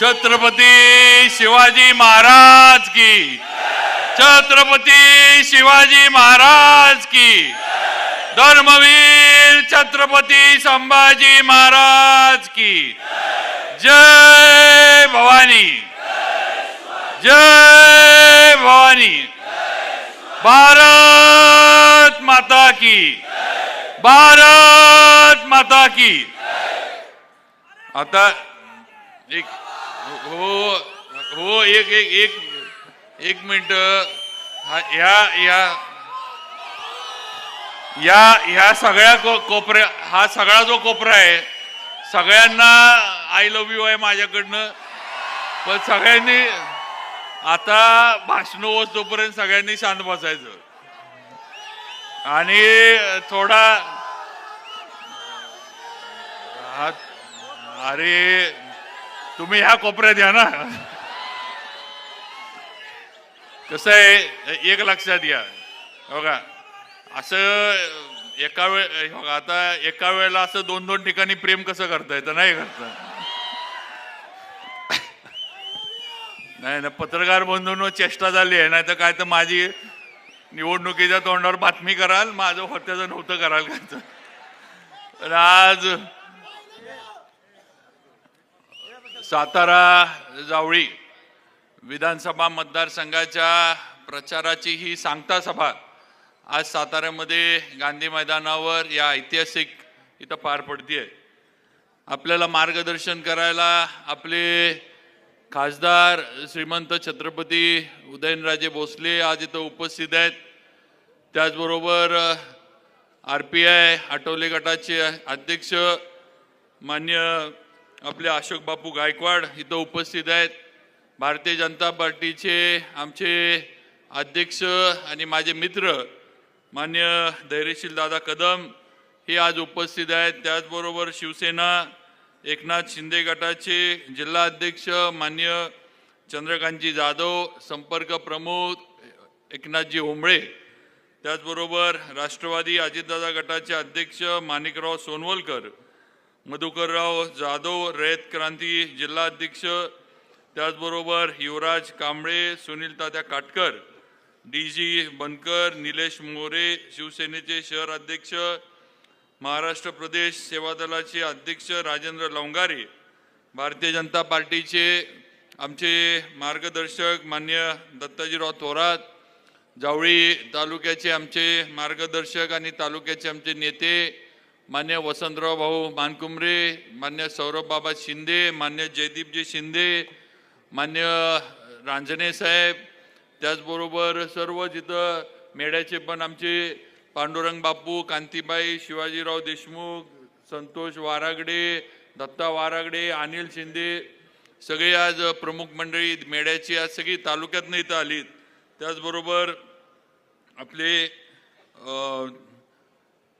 छत्रपती शिवाजी महाराज की. छत्रपती शिवाजी महाराज की. धर्मवीर छत्रपती संभाजी महाराज की. जय भवानी. जय भवानी. भारत माता की. भारत माता की. आता एक हो, हो हो एक एक एक एक मिनिट. या या. या या ह्या सगळ्या को कोपऱ्या हा सगळा जो कोपरा आहे सगळ्यांना आय लव्ह यू आहे माझ्याकडनं. पण सगळ्यांनी आता भाषण होत तोपर्यंत सगळ्यांनी शांत बसायचं. आणि थोडा हा- अरे तुम्ही ह्या कोपऱ्यात या ना. कसं आहे एक लक्षात घ्या. हो का? असं एका वेळ आता एका वेळेला असं दोन दोन ठिकाणी प्रेम कसं करता येतं नाही करता? नाही ना पत्रकार बंधूंवर चेष्टा झाली आहे नाही तर काय तर माझी निवडणुकीच्या तोंडावर बातमी कराल माझं होत्याचं नव्हतं कराल काय तर. आज सातारा जावळी विधानसभा मतदारसंघाच्या प्रचाराची ही सांगता सभा आज साताऱ्यामध्ये गांधी मैदानावर या ऐतिहासिक इथं पार पडतीये. आपल्याला मार्गदर्शन करायला आपले खासदार श्रीमंत छत्रपती उदयनराजे भोसले आज इथं उपस्थित आहेत. त्याचबरोबर आर पी आय आठवले गटाचे अध्यक्ष मान्य आपले अशोक बापू गायकवाड इथं उपस्थित आहेत. भारतीय जनता पार्टीचे आमचे अध्यक्ष आणि माझे मित्र मान्य धैर्यशील दादा कदम हे आज उपस्थित आहेत. त्याचबरोबर शिवसेना एकनाथ शिंदे गटाचे जिल्हा अध्यक्ष मान्य चंद्रकांतजी जाधव संपर्क प्रमुख एकनाथजी होंबळे. त्याचबरोबर राष्ट्रवादी अजितदादा गटाचे अध्यक्ष माणिकराव सोनवलकर. मधुकरराव जाधव रयत क्रांती जिल्हा अध्यक्ष त्याचबरोबर युवराज कांबळे सुनील तात्या काटकर डी जी बनकर निलेश मोरे शिवसेनेचे शहर अध्यक्ष महाराष्ट्र प्रदेश सेवा दलाचे अध्यक्ष राजेंद्र लवंगारे भारतीय जनता पार्टीचे आमचे मार्गदर्शक मान्य दत्ताजीराव थोरात जावळी तालुक्याचे आमचे मार्गदर्शक आणि तालुक्याचे आमचे नेते मान्य वसंतराव भाऊ मानकुमरे मान्य सौरभ बाबा शिंदे मान्य जयदीपजी शिंदे मान्य रांजणे साहेब त्याचबरोबर सर्व जिथं मेढ्याचे पण आमचे पांडुरंग बापू कांतीबाई शिवाजीराव देशमुख संतोष वारागडे दत्ता वारागडे अनिल शिंदे सगळे आज प्रमुख मंडळी मेढ्याची आज सगळी तालुक्यातनं इथं आलीत. त्याचबरोबर आपले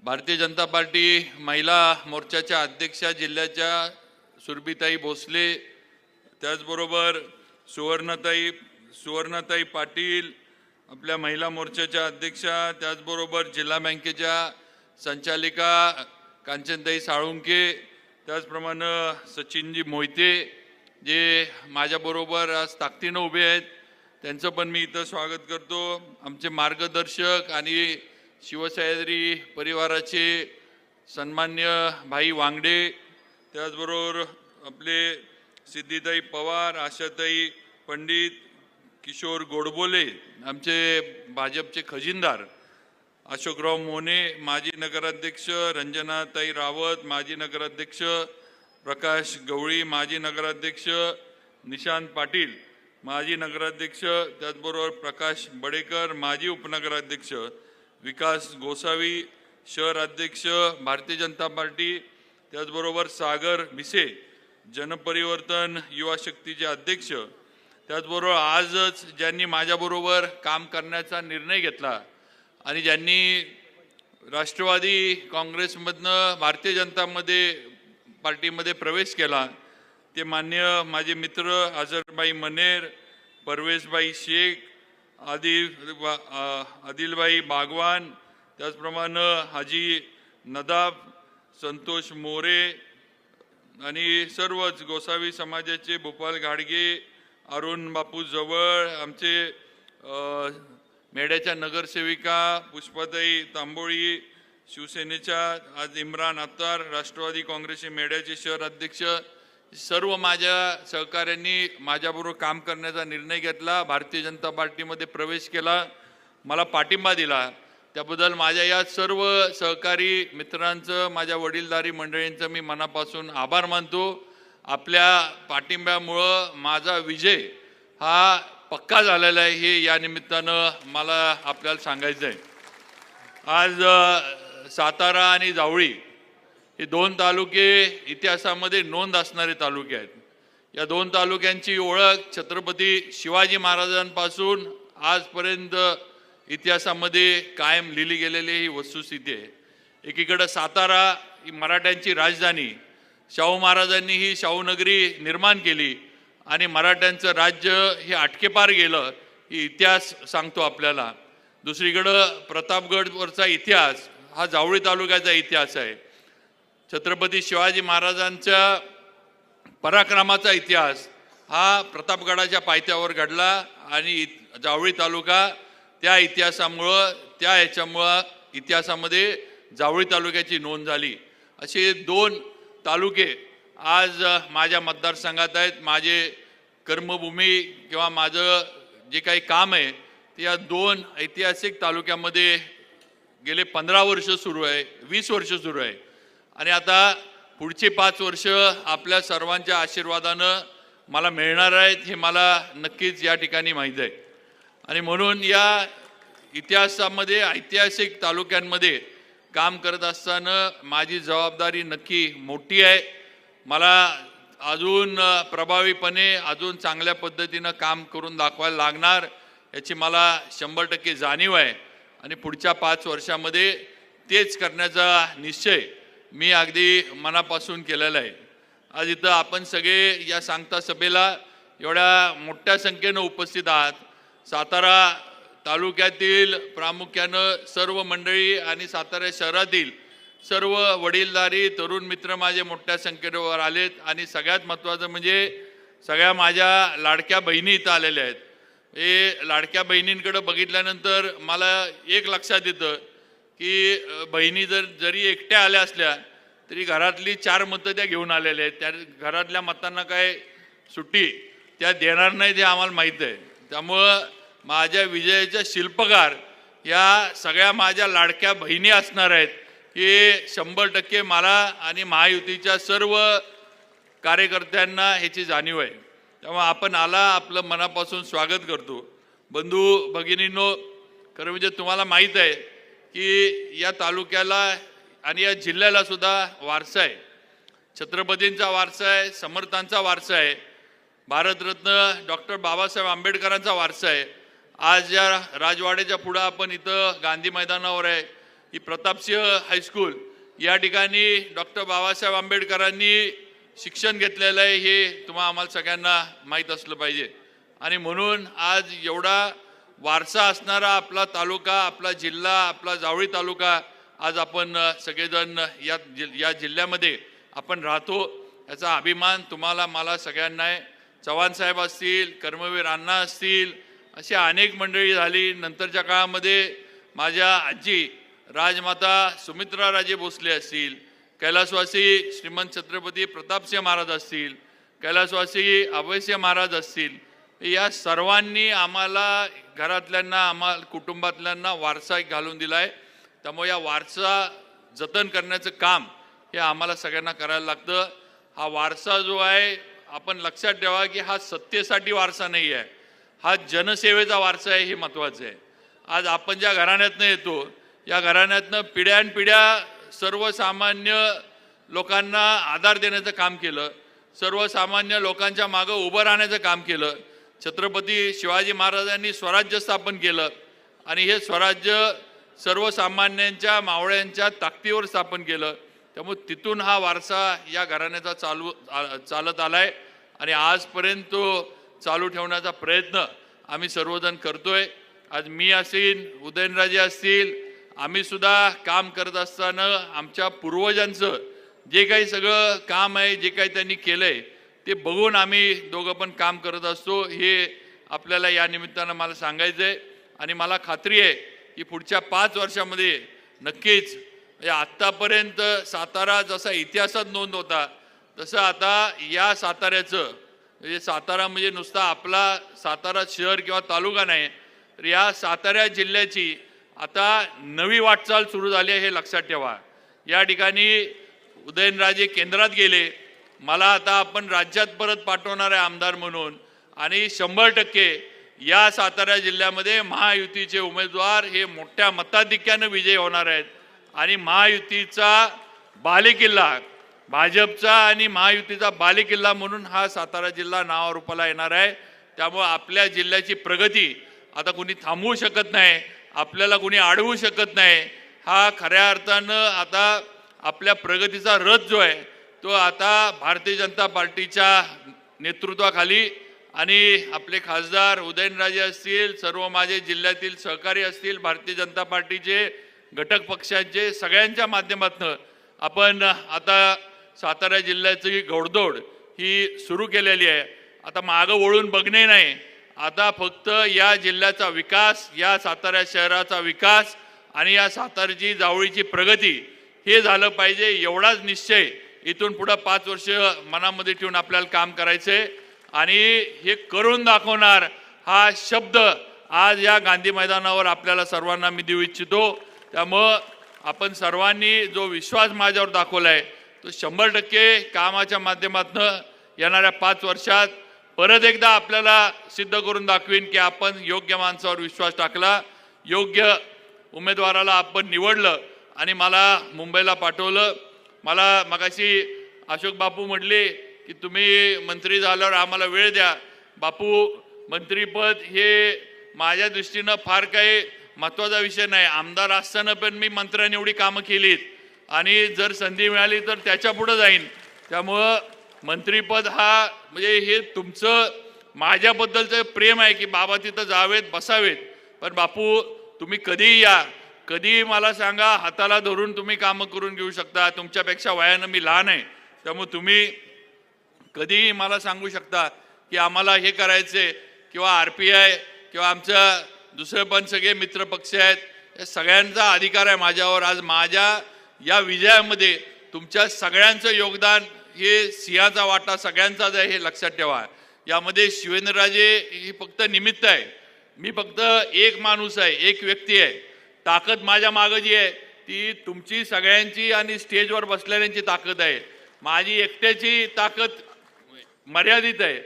भारतीय जनता पार्टी महिला मोर्चाच्या अध्यक्षा जिल्ह्याच्या सुरभीताई भोसले त्याचबरोबर सुवर्णताई सुवर्णताई पाटील आपल्या महिला मोर्चाच्या अध्यक्षा त्याचबरोबर जिल्हा बँकेच्या संचालिका कांचनताई साळुंके त्याचप्रमाणे सचिनजी मोहिते जे माझ्याबरोबर आज ताकदीनं उभे आहेत. त्यांचं पण मी इथं स्वागत करतो. आमचे मार्गदर्शक आणि शिवसह्याद्री परिवाराचे सन्मान्य भाई वांगडे त्याचबरोबर आपले सिद्धिताई पवार आशाताई पंडित किशोर गोडबोले आमचे भाजपचे खजिनदार अशोकराव मोने माजी नगराध्यक्ष रंजनाताई रावत माजी नगराध्यक्ष प्रकाश गवळी माजी नगराध्यक्ष निशांत पाटील माजी नगराध्यक्ष त्याचबरोबर प्रकाश बडेकर माजी उपनगराध्यक्ष विकास गोसावी शहर अध्यक्ष भारतीय जनता पार्टी त्याचबरोबर सागर मिसे जनपरिवर्तन युवा शक्तीचे अध्यक्ष. त्याचबरोबर आजच ज्यांनी माझ्याबरोबर काम करण्याचा निर्णय घेतला आणि ज्यांनी राष्ट्रवादी काँग्रेसमधनं भारतीय जनतामध्ये पार्टीमध्ये प्रवेश केला ते मान्य माझे मित्र आझरबाई मनेर परवेशबाई शेख आदिल आदिलबाई बागवान त्याचप्रमाणे हाजी नदाब संतोष मोरे आणि सर्वच गोसावी समाजाचे भोपाल घाडगे अरुण बापू जवळ आमचे मेढ्याच्या मेड्याच्या नगरसेविका पुष्पाताई तांबोळी शिवसेनेच्या आज इम्रान अत्तार राष्ट्रवादी काँग्रेसचे मेड्याचे शहर अध्यक्ष सर्व माझ्या सहकाऱ्यांनी माझ्याबरोबर काम करण्याचा निर्णय घेतला. भारतीय जनता पार्टीमध्ये प्रवेश केला. मला पाठिंबा दिला. त्याबद्दल माझ्या या सर्व सहकारी मित्रांचं माझ्या वडीलधारी मंडळींचं मी मनापासून आभार मानतो. आपल्या पाठिंब्यामुळं माझा विजय हा पक्का झालेला आहे. हे या निमित्तानं मला आपल्याला सांगायचं आहे आज सातारा आणि जावळी हे दोन तालुके इतिहासामध्ये नोंद असणारे तालुके आहेत. या दोन तालुक्यांची ओळख छत्रपती शिवाजी महाराजांपासून आजपर्यंत इतिहासामध्ये कायम लिहिली गेलेली ही वस्तुस्थिती आहे. एकीकडं सातारा ही मराठ्यांची राजधानी शाहू महाराजांनी ही शाहूनगरी निर्माण केली आणि मराठ्यांचं राज्य हे आटकेपार गेलं ही इतिहास सांगतो आपल्याला. दुसरीकडं प्रतापगडवरचा इतिहास हा जावळी तालुक्याचा इतिहास आहे. छत्रपती शिवाजी महाराजांच्या पराक्रमाचा इतिहास हा प्रतापगडाच्या पायथ्यावर घडला आणि जावळी तालुका त्या इतिहासामुळं त्या ह्याच्यामुळं इतिहासामध्ये जावळी तालुक्याची नोंद झाली. असे दोन तालुके आज माझ्या मतदारसंघात आहेत. माझे कर्मभूमी किंवा माझं जे काही काम आहे ते या दोन ऐतिहासिक तालुक्यामध्ये गेले पंधरा वर्ष सुरू आहे वीस वर्ष सुरू आहे. आणि आता पुढची पाच वर्ष आपल्या सर्वांच्या आशीर्वादानं मला मिळणार आहेत हे मला नक्कीच या ठिकाणी माहीत आहे. आणि म्हणून या इतिहासामध्ये ऐतिहासिक तालुक्यांमध्ये काम करत असताना माझी जबाबदारी नक्की मोठी आहे. मला अजून प्रभावीपणे अजून चांगल्या पद्धतीनं काम करून दाखवायला लागणार याची मला शंभर टक्के जाणीव आहे. आणि पुढच्या पाच वर्षामध्ये तेच करण्याचा निश्चय मी अगदी मनापासून केलेलं आहे. आज इथं आपण सगळे या सांगता सभेला एवढ्या मोठ्या संख्येनं उपस्थित आहात. सातारा तालुक्यातील प्रामुख्यानं सर्व मंडळी आणि सातारा शहरातील सर्व वडीलधारी तरुण मित्र माझे मोठ्या संख्येवर आलेत आणि सगळ्यात महत्त्वाचं म्हणजे सगळ्या माझ्या लाडक्या बहिणी इथं आलेल्या आहेत. हे लाडक्या बहिणींकडं बघितल्यानंतर मला एक लक्षात येतं की बहिणी जर जरी एकट्या आल्या असल्या तरी घरातली चार मतं त्या घेऊन आलेल्या आहेत. त्या घरातल्या मतांना काय सुट्टी त्या देणार नाही ते आम्हाला माहीत आहे. त्यामुळं माझ्या विजयाच्या शिल्पकार या सगळ्या माझ्या लाडक्या बहिणी असणार आहेत की शंभर टक्के मला आणि महायुतीच्या सर्व कार्यकर्त्यांना ह्याची जाणीव आहे. त्यामुळे आपण आला आपलं मनापासून स्वागत करतो. बंधू भगिनींनो खरं म्हणजे तुम्हाला माहीत आहे की या तालुक्याला आणि या जिल्ह्याला सुद्धा वारसा आहे. छत्रपतींचा वारसा आहे समर्थांचा वारसा आहे भारतरत्न डॉक्टर बाबासाहेब आंबेडकरांचा वारसा आहे. आज या राजवाड्याच्या पुढं आपण इथं गांधी मैदानावर आहे. ही प्रतापसिंह हायस्कूल या ठिकाणी डॉक्टर बाबासाहेब आंबेडकरांनी शिक्षण घेतलेलं आहे हे तुम्हा आम्हाला सगळ्यांना माहीत असलं पाहिजे. आणि म्हणून आज एवढा वारसा असणारा आपला तालुका आपला जिल्हा आपला जावळी तालुका आज आपण सगळेजण या जि या जिल्ह्यामध्ये आपण राहतो. याचा अभिमान तुम्हाला मला सगळ्यांना आहे. चव्हाण साहेब असतील कर्मवीर अण्णा असतील अशी अनेक मंडळी झाली. नंतरच्या काळामध्ये माझ्या आजी राजमाता सुमित्राराजे भोसले असतील कैलासवासी श्रीमंत छत्रपती प्रतापसिंह महाराज असतील कैलासवासी अभयसिंह महाराज असतील या सर्वांनी आम्हाला घरातल्यांना आम्हाला कुटुंबातल्यांना वारसा एक घालून दिला आहे त्यामुळे या वारसा जतन करण्याचं काम हे आम्हाला सगळ्यांना करायला लागतं. हा वारसा जो आहे आपण लक्षात ठेवा की हा सत्तेसाठी वारसा नाही आहे हा जनसेवेचा वारसा आहे हे महत्त्वाचं आहे. आज आपण ज्या घराण्यातनं येतो या घराण्यातनं पिढ्यानपिढ्या सर्वसामान्य लोकांना आधार देण्याचं काम केलं सर्वसामान्य लोकांच्या मागं उभं राहण्याचं काम केलं छत्रपती शिवाजी महाराजांनी स्वराज्य स्थापन केलं आणि हे स्वराज्य सर्वसामान्यांच्या मावळ्यांच्या ताकदीवर स्थापन केलं. त्यामुळे तिथून हा वारसा या घराण्याचा चालू आ- चालत आलाय आणि आजपर्यंत तो चालू ठेवण्याचा प्रयत्न आम्ही सर्वजण करतोय. आज मी असेल उदयनराजे असतील आम्ही सुद्धा काम करत असताना आमच्या पूर्वजांचं जे काही सगळं काम आहे जे काही त्यांनी केलंय ते बघून आम्ही दोघं पण काम करत असतो. हे आपल्याला या निमित्तानं मला सांगायचं आहे आणि मला खात्री आहे की पुढच्या पाच वर्षामध्ये नक्कीच म्हणजे आत्तापर्यंत सातारा जसा इतिहासात नोंद होता तसं आता या साताऱ्याचं म्हणजे सातारा म्हणजे नुसता आपला सातारा शहर किंवा तालुका नाही तर या सातारा जिल्ह्याची आता नवी वाटचाल सुरू झाली आहे हे लक्षात ठेवा. या ठिकाणी उदयनराजे केंद्रात गेले मला आता आपण राज्यात परत पाठवणार आहे आमदार म्हणून. आणि शंभर टक्के या सातारा जिल्ह्यामध्ये महायुतीचे उमेदवार हे मोठ्या मताधिक्यानं विजयी होणार आहेत. आणि महायुतीचा बालेकिल्ला भाजपचा आणि महायुतीचा बालेकिल्ला म्हणून हा सातारा जिल्हा नावारूपाला येणार आहे. त्यामुळं आपल्या जिल्ह्याची प्रगती आता कुणी थांबवू शकत नाही आपल्याला कुणी अडवू शकत नाही. हा खऱ्या अर्थानं आता आपल्या प्रगतीचा रथ जो आहे तो आता भारतीय जनता पार्टीच्या नेतृत्वाखाली आणि आपले खासदार उदयनराजे असतील सर्व माझे जिल्ह्यातील सहकारी असतील भारतीय जनता पार्टीचे घटक पक्षांचे सगळ्यांच्या माध्यमातून आपण आता सातारा जिल्ह्याची घोडदौड ही सुरू केलेली आहे. आता मागं वळून बघणे नाही. आता फक्त या जिल्ह्याचा विकास या सातारा शहराचा विकास आणि या सातारची जावळीची प्रगती हे झालं पाहिजे एवढाच निश्चय इथून पुढं पाच वर्ष मनामध्ये ठेवून आपल्याला काम करायचंय. आणि हे करून दाखवणार हा शब्द आज या गांधी मैदानावर आपल्याला सर्वांना मी देऊ इच्छितो. त्यामुळं आपण सर्वांनी जो विश्वास माझ्यावर दाखवला आहे तो शंभर टक्के कामाच्या माध्यमातून येणाऱ्या पाच वर्षात परत एकदा आपल्याला सिद्ध करून दाखवीन की आपण योग्य माणसावर विश्वास टाकला योग्य उमेदवाराला आपण निवडलं आणि मला मुंबईला पाठवलं. मला मगाशी अशोक बापू म्हटले की तुम्ही मंत्री झाल्यावर आम्हाला वेळ द्या. बापू मंत्रीपद हे माझ्या दृष्टीनं फार काही महत्त्वाचा विषय नाही. आमदार असताना पण मी मंत्र्यांनी एवढी कामं केलीत. आणि जर संधी मिळाली तर त्याच्या पुढं जाईन. त्यामुळं मंत्रीपद हा म्हणजे हे तुमचं माझ्याबद्दलचं प्रेम आहे की बाबा तिथं जावेत बसावेत. पण बापू तुम्ही कधीही या. कधीही मला सांगा हाताला धरून तुम्ही कामं करून घेऊ शकता तुमच्यापेक्षा वयानं मी लहान आहे त्यामुळे तुम्ही कधीही मला सांगू शकता की आम्हाला हे करायचे किंवा आर पी आय किंवा आमचं दुसरे पण सगळे मित्रपक्ष आहेत या सगळ्यांचा अधिकार आहे माझ्यावर. आज माझ्या या विजयामध्ये तुमच्या सगळ्यांचं योगदान हे सिंहाचा वाटा सगळ्यांचाच आहे हे लक्षात ठेवा. यामध्ये शिवेंद्रराजे हे फक्त निमित्त आहे. मी फक्त एक माणूस आहे एक व्यक्ती आहे. ताकद माझ्या मागं जी आहे ती तुमची सगळ्यांची आणि स्टेजवर बसलेल्यांची ताकद आहे. माझी एकट्याची ताकद मर्यादित आहे.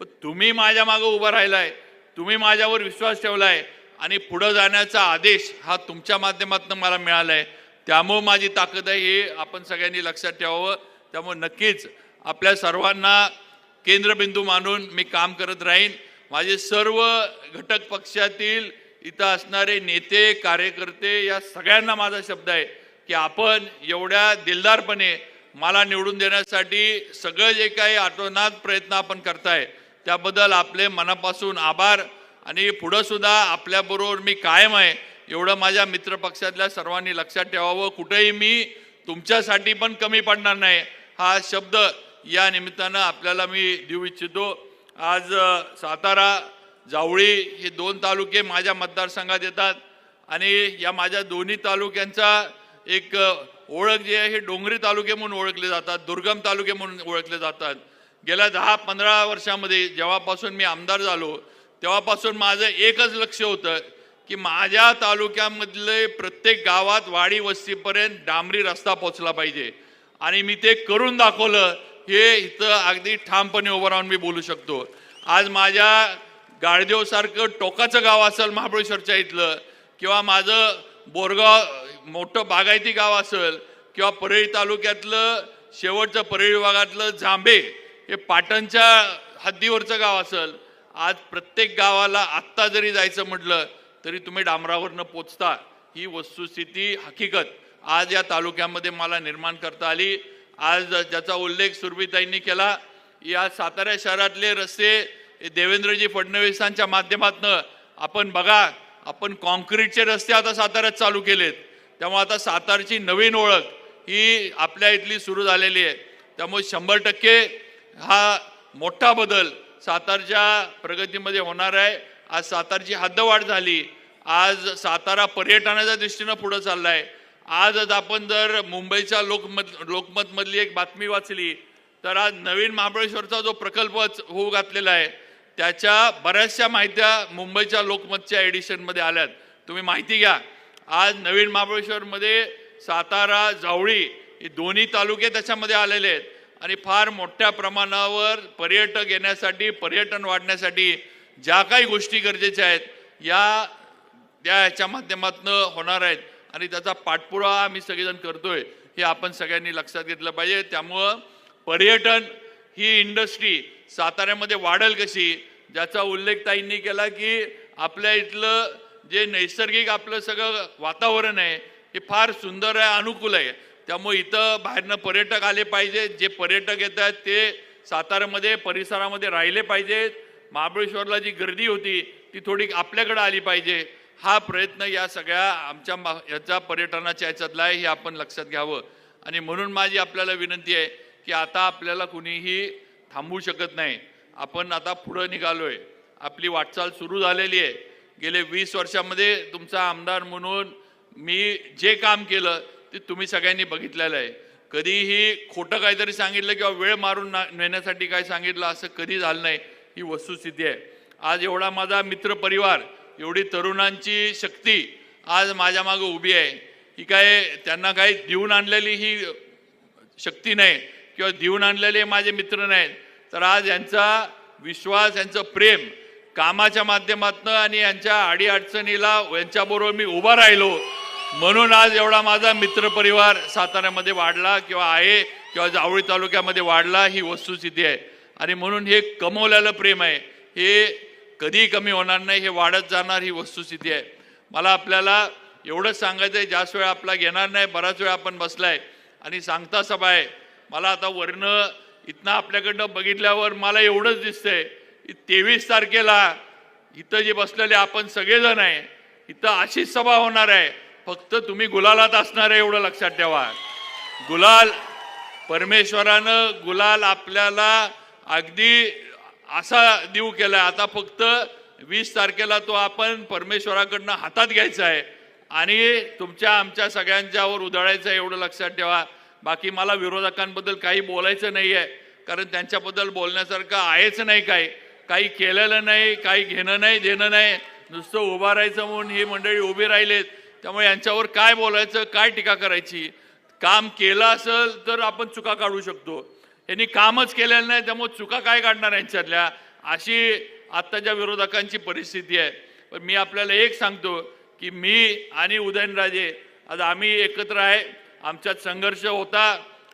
पण तुम्ही माझ्या मागं उभं राहिलाय तुम्ही माझ्यावर विश्वास ठेवलाय आणि पुढं जाण्याचा आदेश हा तुमच्या माध्यमातून मला मिळाला आहे त्यामुळं माझी ताकद आहे हे आपण सगळ्यांनी लक्षात ठेवावं. त्यामुळे नक्कीच आपल्या सर्वांना केंद्रबिंदू मानून मी काम करत राहीन. माझे सर्व घटक पक्षातील इथं असणारे नेते कार्यकर्ते या सगळ्यांना माझा शब्द आहे की आपण एवढ्या दिलदारपणे मला निवडून देण्यासाठी सगळं जे काही आटोनात प्रयत्न आपण करताय त्याबद्दल आपले मनापासून आभार. आणि पुढं सुद्धा आपल्याबरोबर मी कायम आहे एवढं माझ्या मित्रपक्षातल्या सर्वांनी लक्षात ठेवावं. कुठेही मी तुमच्यासाठी पण कमी पडणार नाही हा शब्द या निमित्तानं आपल्याला मी देऊ इच्छितो. आज सातारा जावळी हे दोन तालुके माझ्या मतदारसंघात येतात आणि या माझ्या दोन्ही तालुक्यांचा एक ओळख जी आहे हे डोंगरी तालुके म्हणून ओळखले जातात दुर्गम तालुके म्हणून ओळखले जातात. गेल्या दहा पंधरा वर्षामध्ये जेव्हापासून मी आमदार झालो तेव्हापासून माझं एकच लक्ष होतं की माझ्या तालुक्यामधले प्रत्येक गावात वाडी वस्तीपर्यंत डांबरी रस्ता पोचला पाहिजे. आणि मी ते करून दाखवलं हे इथं अगदी ठामपणे उभं राहून मी बोलू शकतो. आज माझ्या गाळदेव सारखं टोकाचं गाव असेल महाबळेश्वरच्या इथलं किंवा माझं बोरगाव मोठं बागायती गाव असेल किंवा परळी तालुक्यातलं शेवटचं परळी विभागातलं जांभे हे पाटणच्या हद्दीवरचं गाव असेल. आज प्रत्येक गावाला आत्ता जरी जायचं म्हटलं तरी तुम्ही डांबरावरनं पोचता. ही वस्तुस्थिती हकीकत. आज या तालुक्यामध्ये मला निर्माण करता आली. आज ज्याचा उल्लेख सुरभीताईंनी केला या सातारा शहरातले रस्ते हे देवेंद्रजी फडणवीसांच्या माध्यमातनं आपण बघा आपण कॉन्क्रीटचे रस्ते आता साताऱ्यात चालू केलेत. त्यामुळे आता सातारची नवीन ओळख ही आपल्या इथली सुरू झालेली आहे. त्यामुळे शंभर टक्के हा मोठा बदल सातारच्या प्रगतीमध्ये होणार आहे. आज सातारची हद्दवाढ झाली. आज सातारा पर्यटनाच्या दृष्टीनं पुढं चाललाय. आजच आपण जर मुंबईच्या लोकमत लोकमतमधली एक बातमी वाचली तर आज नवीन महाबळेश्वरचा जो प्रकल्प होऊ घातलेला आहे त्याच्या बऱ्याचशा माहित्या मुंबईच्या लोकमतच्या एडिशनमध्ये आल्यात. तुम्ही माहिती घ्या. आज नवीन महाबळेश्वरमध्ये सातारा जावळी हे दोन्ही तालुके त्याच्यामध्ये आलेले आहेत. आणि फार मोठ्या प्रमाणावर पर्यटक येण्यासाठी पर्यटन वाढण्यासाठी ज्या काही गोष्टी गरजेच्या आहेत या त्या ह्याच्या माध्यमातून होणार आहेत. आणि त्याचा पाठपुरावा आम्ही सगळेजण करतोय हे आपण सगळ्यांनी लक्षात घेतलं पाहिजे. त्यामुळं पर्यटन ही इंडस्ट्री साताऱ्यामध्ये वाढेल कशी? ज्याचा उल्लेख ताईंनी केला की आपल्या इथलं जे नैसर्गिक आपलं सगळं वातावरण आहे हे फार सुंदर आहे अनुकूल आहे. त्यामुळे इथं बाहेरनं पर्यटक आले पाहिजेत जे पर्यटक येत आहेत ते साताऱ्यामध्ये परिसरामध्ये राहिले पाहिजेत महाबळेश्वरला जी गर्दी होती ती थोडी आपल्याकडे आली पाहिजे. हा प्रयत्न या सगळ्या आमच्या मा- याचा पर्यटनाच्या याच्यातला आहे हे आपण लक्षात घ्यावं. आणि म्हणून माझी आपल्याला विनंती आहे की आता आपल्याला कुणीही थांबवू शकत नाही. आपण आता पुढं निघालोय. आपली वाटचाल सुरू झालेली आहे. गेले वीस वर्षामध्ये तुमचा आमदार म्हणून मी जे काम केलं ते तुम्ही सगळ्यांनी बघितलेलं आहे. कधीही खोटं काहीतरी सांगितलं किंवा वेळ मारून ना- नेण्यासाठी काय सांगितलं असं कधी झालं नाही. ही वस्तुस्थिती आहे. आज एवढा माझा मित्र परिवार एवढी तरुणांची शक्ती आज माझ्या मागे उभी आहे. ही काय त्यांना काही देऊन आणलेली ही शक्ती नाही किंवा देऊन आणलेले माझे मित्र नाहीत. तर आज यांचा विश्वास यांचं प्रेम कामाच्या माध्यमातनं आणि यांच्या अडीअडचणीला यांच्याबरोबर मी उभा राहिलो. म्हणून आज एवढा माझा मित्रपरिवार साताऱ्यामध्ये वाढला किंवा आहे किंवा जावळी तालुक्यामध्ये वाढला ही वस्तुस्थिती आहे. आणि म्हणून हे कमवलेलं प्रेम आहे. हे कधीही कमी होणार नाही हे वाढत जाणार ही वस्तुस्थिती आहे. मला आपल्याला एवढंच सांगायचं आहे जास्त वेळ आपला घेणार नाही बराच वेळ आपण बसलाय. आणि सांगता सभा आहे. मला आता वरनं इथनं आपल्याकडनं बघितल्यावर मला एवढंच दिसतंय की तेवीस तारखेला इथं जे बसलेले आपण सगळेजण आहे इथं अशीच सभा होणार आहे. फक्त तुम्ही गुलालात असणार आहे एवढं लक्षात ठेवा. गुलाल परमेश्वरानं गुलाल आपल्याला अगदी असा देऊ केलाय. आता फक्त वीस तारखेला तो आपण परमेश्वराकडनं हातात घ्यायचा आहे. आणि तुमच्या आमच्या सगळ्यांच्यावर उधळायचं आहे एवढं लक्षात ठेवा. बाकी मला विरोधकांबद्दल काही बोलायचं नाही आहे कारण त्यांच्याबद्दल बोलण्यासारखं आहेच नाही काही. काही केलेलं नाही काही घेणं नाही देणं नाही. नुसतं उभा राहायचं म्हणून ही मंडळी उभी राहिलेत. त्यामुळे यांच्यावर काय बोलायचं काय टीका करायची? काम केलं असेल तर आपण चुका काढू शकतो. यांनी कामच केलेलं नाही त्यामुळे चुका काय काढणार यांच्यातल्या? अशी आत्ताच्या विरोधकांची परिस्थिती आहे. पण मी आपल्याला एक सांगतो की मी आणि उदयनराजे आज आम्ही एकत्र आहे. आमच्यात संघर्ष होता.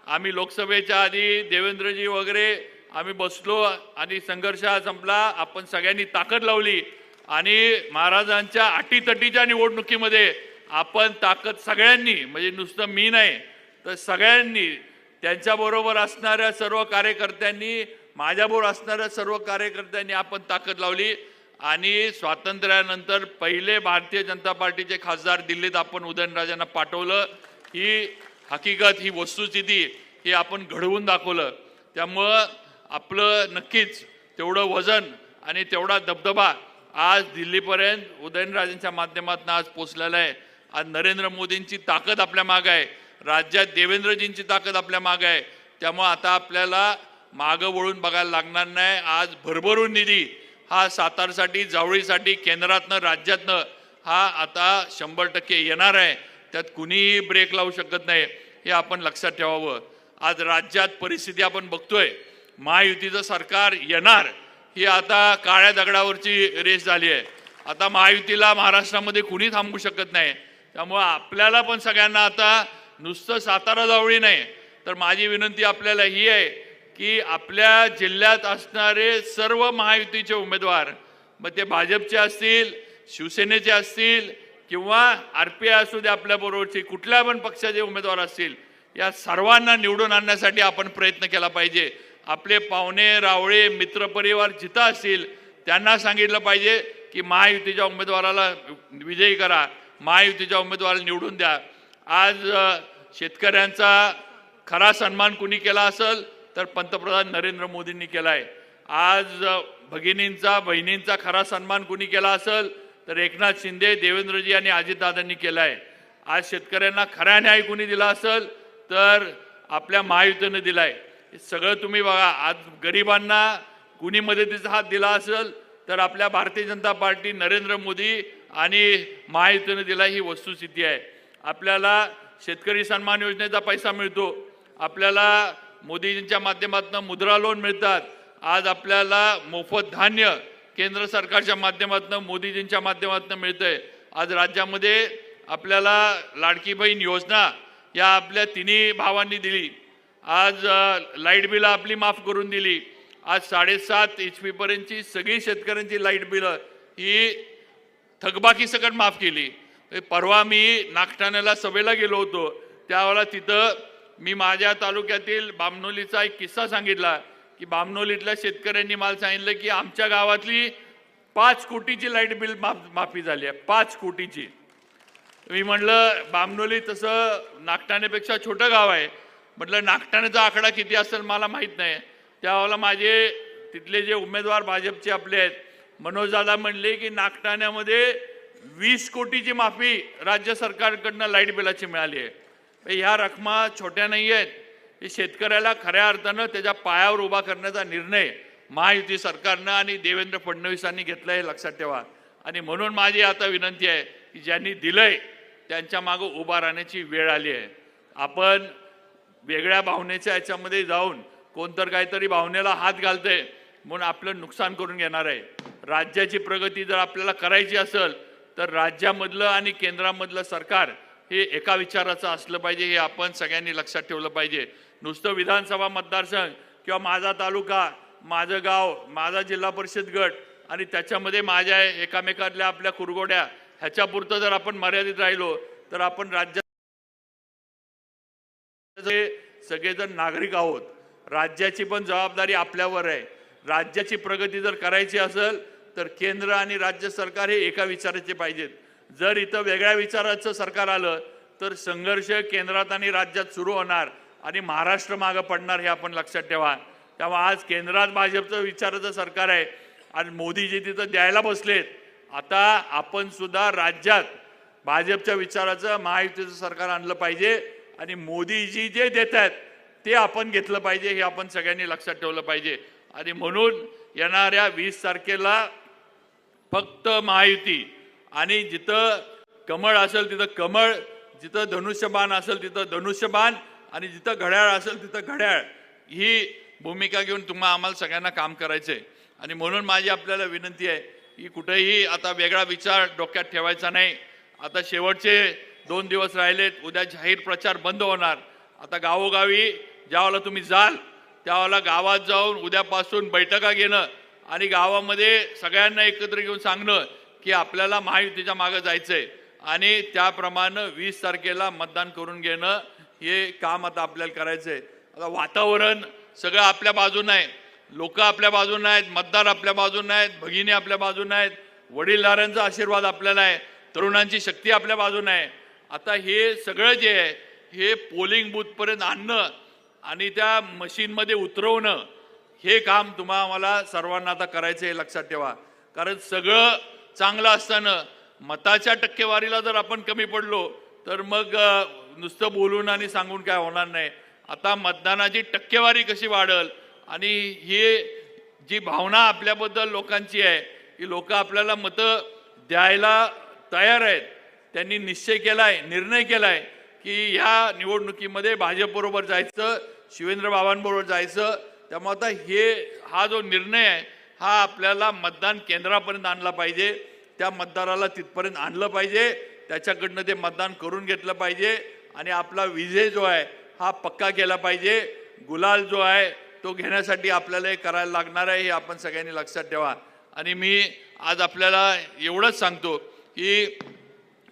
आम्ही लोकसभेच्या आधी देवेंद्रजी वगैरे आम्ही बसलो आणि संघर्ष संपला. आपण सगळ्यांनी ताकद लावली. आणि महाराजांच्या अटीतटीच्या निवडणुकीमध्ये आपण ताकद सगळ्यांनी म्हणजे नुसतं मी नाही तर सगळ्यांनी त्यांच्याबरोबर असणाऱ्या सर्व कार्यकर्त्यांनी माझ्याबरोबर असणाऱ्या सर्व कार्यकर्त्यांनी आपण ताकद लावली. आणि स्वातंत्र्यानंतर पहिले भारतीय जनता पार्टीचे खासदार दिल्लीत आपण उदयनराजांना पाठवलं. ही हकीकत ही वस्तुस्थिती हे आपण घडवून दाखवलं. त्यामुळं आपलं नक्कीच तेवढं वजन आणि तेवढा दबदबा आज दिल्लीपर्यंत उदयनराजेंच्या माध्यमातून आज पोचलेला आहे. आज नरेंद्र मोदींची ताकद आपल्या मागं आहे. राज्यात देवेंद्रजींची ताकद आपल्या मागं आहे. त्यामुळं आता आपल्याला मागं वळून बघायला लागणार नाही. आज भरभरून निधी हा सातारसाठी जावळीसाठी केंद्रातनं राज्यातनं हा आता शंभर टक्के येणार आहे. त्यात कुणीही ब्रेक लावू शकत नाही. हे आपण लक्षात ठेवावं. आज राज्यात परिस्थिती आपण बघतोय. महायुतीचं सरकार येणार. ही आता काळ्या दगडावरची रेस झाली आहे. आता महायुतीला महाराष्ट्रामध्ये कुणी थांबवू शकत नाही. त्यामुळं आपल्याला पण सगळ्यांना आता नुसतं सातारा जावळी नाही. तर माझी विनंती आपल्याला ही आहे की आपल्या जिल्ह्यात असणारे सर्व महायुतीचे उमेदवार मग ते भाजपचे असतील शिवसेनेचे असतील किंवा आर पी आय असू दे आपल्याबरोबरचे कुठल्या पण पक्षाचे उमेदवार असतील या सर्वांना निवडून आणण्यासाठी आपण प्रयत्न केला पाहिजे. आपले पाहुणे रावळे मित्रपरिवार जिथं असतील त्यांना सांगितलं पाहिजे की महायुतीच्या उमेदवाराला विजयी करा महायुतीच्या उमेदवाराला निवडून द्या. आज शेतकऱ्यांचा खरा सन्मान कुणी केला असेल तर पंतप्रधान नरेंद्र मोदींनी केला आहे आज भगिनींचा बहिणींचा खरा सन्मान कुणी केला असेल तर एकनाथ शिंदे देवेंद्रजी आणि अजितदादांनी केला आहे आज शेतकऱ्यांना खरा न्याय कुणी दिला असेल तर आपल्या महायुतीनं दिलाय. आहे सगळं तुम्ही बघा आज गरिबांना कुणी मदतीचा हात दिला असेल तर आपल्या भारतीय जनता पार्टी नरेंद्र मोदी आणि महायुतीनं दिला ही वस्तुस्थिती आहे. आपल्याला शेतकरी सन्मान योजनेचा पैसा मिळतो. आपल्याला मोदीजींच्या माध्यमातून मुद्रा लोन मिळतात. आज आपल्याला मोफत धान्य केंद्र सरकारच्या माध्यमातून मोदीजींच्या माध्यमातून मिळतंय. आज राज्यामध्ये आपल्याला लाडकी बहीण योजना या आपल्या तिन्ही भावांनी दिली. आज लाइट बिलं आपली माफ करून दिली. आज साडेसात एच सगळी शेतकऱ्यांची लाइट बिलं ही थकबाकी सकट माफ केली. परवा मी नागठाण्याला सभेला गेलो होतो. त्यावेळेला तिथं मी माझ्या तालुक्यातील बामनोलीचा एक किस्सा सांगितला. की बामनोलीतल्या शेतकऱ्यांनी मला सांगितलं की आमच्या गावातली पाच कोटीची लाइट बिल माफ माफी झाली आहे. पाच कोटीची. मी म्हणलं बामनोली तसं नागठाण्यापेक्षा छोटं गाव आहे. म्हटलं नागठाण्याचा आकडा किती असेल मला माहीत नाही. त्यावेळेला माझे तिथले जे उमेदवार भाजपचे आपले आहेत मनोजदादा म्हणले की नागठाण्यामध्ये वीस कोटीची माफी राज्य सरकारकडनं लाइट बिलाची मिळाली आहे. ह्या रकमा छोट्या नाही आहेत. हे शेतकऱ्याला खऱ्या अर्थानं त्याच्या पायावर उभा करण्याचा निर्णय महायुती सरकारनं आणि देवेंद्र फडणवीसांनी घेतला हे लक्षात ठेवा. आणि म्हणून माझी आता विनंती आहे की ज्यांनी दिलंय त्यांच्या मागं उभा राहण्याची वेळ आली आहे. आपण वेगळ्या भावनेच्या याच्यामध्ये जाऊन कोणतर काहीतरी भावनेला हात घालतंय म्हणून आपलं नुकसान करून घेणार आहे. राज्याची प्रगती जर आपल्याला करायची असेल तर राज्यामधलं आणि केंद्रामधलं सरकार हे एका विचाराचं असलं पाहिजे हे आपण सगळ्यांनी लक्षात ठेवलं पाहिजे. नुसतं विधानसभा मतदारसंघ किंवा माझा तालुका माझं गाव माझा जिल्हा परिषद गट आणि त्याच्यामध्ये माझ्या एकामेकातल्या आपल्या कुरगोड्या ह्याच्यापुरतं जर आपण मर्यादित राहिलो तर आपण राज्यात सगळेजण नागरिक आहोत राज्याची पण जबाबदारी आपल्यावर आहे. राज्याची प्रगती जर करायची असेल तर केंद्र आणि राज्य सरकार हे एका विचाराचे पाहिजेत. जर इथं वेगळ्या विचाराचं सरकार आलं तर संघर्ष केंद्रात आणि राज्यात सुरू होणार. आणि महाराष्ट्र मागं पडणार हे आपण लक्षात ठेवा. तेव्हा आज केंद्रात भाजपचं विचाराचं सरकार आहे. आणि मोदीजी तिथं द्यायला बसलेत. आता आपण सुद्धा राज्यात भाजपच्या विचाराचं महायुतीचं सरकार आणलं पाहिजे आणि मोदीजी जे देत आहेत ते आपण घेतलं पाहिजे हे आपण सगळ्यांनी लक्षात ठेवलं पाहिजे. आणि म्हणून येणाऱ्या वीस तारखेला फक्त महायुती आणि जिथं कमळ असेल तिथं कमळ जिथं धनुष्यबाण असेल तिथं धनुष्यबाण आणि जिथं घड्याळ असेल तिथं घड्याळ. ही भूमिका घेऊन तुम्हा आम्हाला सगळ्यांना काम करायचंय. आणि म्हणून माझी आपल्याला विनंती आहे की कुठेही आता वेगळा विचार डोक्यात ठेवायचा नाही. आता शेवटचे दोन दिवस राहिलेत उद्या जाहीर प्रचार बंद होणार. आता गावोगावी ज्यावेळेला तुम्ही जाल त्यावेळेला गावात जाऊन उद्यापासून बैठका घेणं आणि गावामध्ये सगळ्यांना एकत्र घेऊन सांगणं की आपल्याला महायुतीच्या मागं जायचंय. आणि त्याप्रमाणे वीस तारखेला मतदान करून घेणं हे काम आता आपल्याला करायचं आहे आता वातावरण सगळं आपल्या बाजूनं आहे. लोक आपल्या बाजूनं आहेत मतदार आपल्या बाजूनं आहेत भगिनी आपल्या बाजूनं आहेत वडीलधाऱ्यांचा आशीर्वाद आपल्याला आहे तरुणांची शक्ती आपल्या बाजूनं आहे. आता हे सगळं जे आहे हे पोलिंग बूथपर्यंत आणणं आणि त्या मशीनमध्ये उतरवणं हे काम तुम्हा आम्हाला सर्वांना आता करायचं आहे लक्षात ठेवा. कारण सगळं चांगलं असताना मताच्या टक्केवारीला जर आपण कमी पडलो तर मग नुसतं बोलून आणि सांगून काय होणार नाही. आता मतदानाची टक्केवारी कशी वाढल आणि हे जी भावना आपल्याबद्दल लोकांची आहे की लोक आपल्याला मतं द्यायला तयार आहेत. त्यांनी निश्चय केलाय निर्णय केलाय की ह्या निवडणुकीमध्ये भाजपबरोबर जायचं शिवेंद्र बाबांबरोबर जायचं. त्यामुळे आता हे हा जो निर्णय आहे हा आपल्याला मतदान केंद्रापर्यंत आणला पाहिजे. त्या मतदाराला तिथपर्यंत आणलं पाहिजे. त्याच्याकडनं ते मतदान करून घेतलं पाहिजे. आणि आपला विजय जो आहे हा पक्का केला पाहिजे. गुलाल जो आहे तो घेण्यासाठी आपल्याला हे करायला लागणार आहे हे आपण सगळ्यांनी लक्षात ठेवा. आणि मी आज आपल्याला एवढंच सांगतो की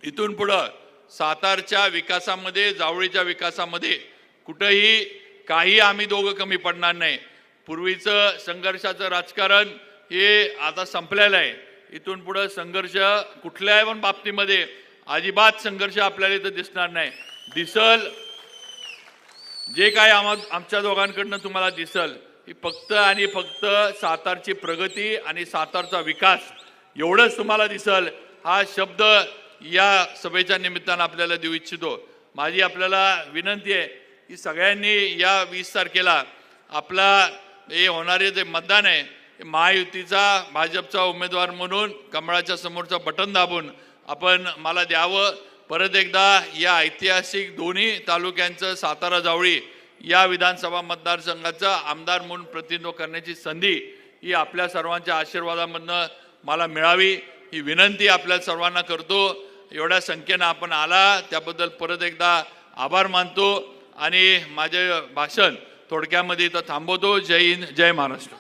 इथून पुढं सातारच्या विकासामध्ये जावळीच्या विकासामध्ये कुठंही काही आम्ही दोघं कमी पडणार नाही. पूर्वीचं संघर्षाचं राजकारण हे आता संपलेलं आहे. इथून पुढं संघर्ष कुठल्याही पण बाबतीमध्ये अजिबात संघर्ष आपल्याला इथं दिसणार नाही. दिसल. जे काय आम आमच्या दोघांकडनं तुम्हाला दिसल ही फक्त आणि फक्त सातारची प्रगती आणि सातारचा विकास एवढंच तुम्हाला दिसल हा शब्द या सभेच्या निमित्तानं आपल्याला देऊ इच्छितो. माझी आपल्याला विनंती आहे की सगळ्यांनी या वीस तारखेला आपला हे होणारे जे मतदान आहे महायुतीचा भाजपचा उमेदवार म्हणून कमळाच्या समोरचं बटन दाबून आपण मला द्यावं. परत एकदा या ऐतिहासिक दोन्ही तालुक्यांचं सातारा जावळी या विधानसभा मतदारसंघाचं आमदार म्हणून प्रतिनिधित्व करण्याची संधी ही आपल्या सर्वांच्या आशीर्वादामधनं मला मिळावी ही विनंती आपल्या सर्वांना करतो. एवढ्या संख्येनं आपण आला त्याबद्दल परत एकदा आभार मानतो आणि माझे भाषण थोडक्यामध्ये इथं थांबवतो. जय हिंद जय महाराष्ट्र.